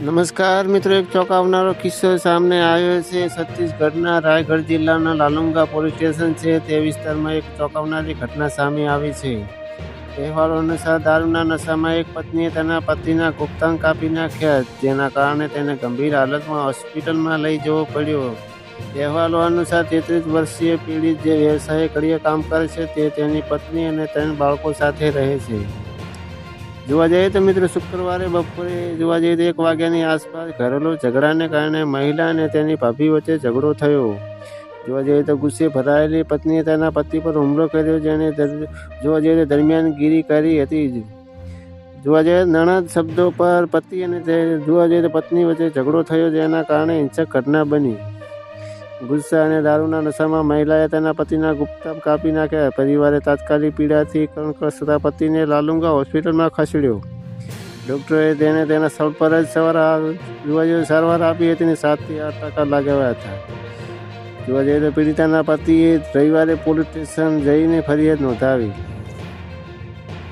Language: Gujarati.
નમસ્કાર મિત્રો, એક ચોંકાવનારો કિસ્સો સામે આવ્યો છે. છત્તીસગઢના રાયગઢ જિલ્લાના લાલુંગા પોલીસ સ્ટેશન છે. તે વિસ્તારમાં એક ચોંકાવનારી ઘટના સામે આવી છે. અહેવાલો અનુસાર દારૂના નશામાં એક પત્નીએ તેના પતિના ગુપ્તાંગ કાપી નાખ્યા, જેના કારણે તેને ગંભીર હાલતમાં હોસ્પિટલમાં લઈ જવો પડ્યો. અહેવાલો અનુસાર તેત્રીસ વર્ષીય પીડિત જે વ્યવસાય ઘડીએ કામ કરે છે, તે તેની પત્ની અને ત્રણ બાળકો સાથે રહે છે. જોવા જઈએ તો મિત્રો શુક્રવારે બપોરે જોવા જઈએ તો એક વાગ્યાની આસપાસ ઘરેલું ઝઘડાને કારણે મહિલા અને તેની ભાભી વચ્ચે ઝઘડો થયો. જોવા જઈએ તો ગુસ્સે ભરાયેલી પત્નીએ તેના પતિ પર હુમલો કર્યો જેને જોવા જઈએ તો દરમિયાનગીરી કરી હતી જોવા જઈએ નણદ શબ્દો પર પતિ અને તે, જોવા જઈએ તો પત્ની વચ્ચે ઝઘડો થયો જેના કારણે હિંસક ઘટના બની. ગુસ્સા અને દારૂના નશામાં મહિલાએ તેના પતિના ગુપ્તા કાપી નાખ્યા. પરિવારે તાત્કાલિક પીડાથી કણકસતા પતિને લાલુંગા હોસ્પિટલમાં ખસેડ્યો. ડૉક્ટરોએ તેને તેના સ્થળ પર જ સવાર જોવા સારવાર આપી હતી અને સાતથી આઠ ટકા લગાવ્યા હતા. જોવા જઈએ તો પીડિતાના પતિએ રવિવારે પોલીસ સ્ટેશન જઈને ફરિયાદ નોંધાવી.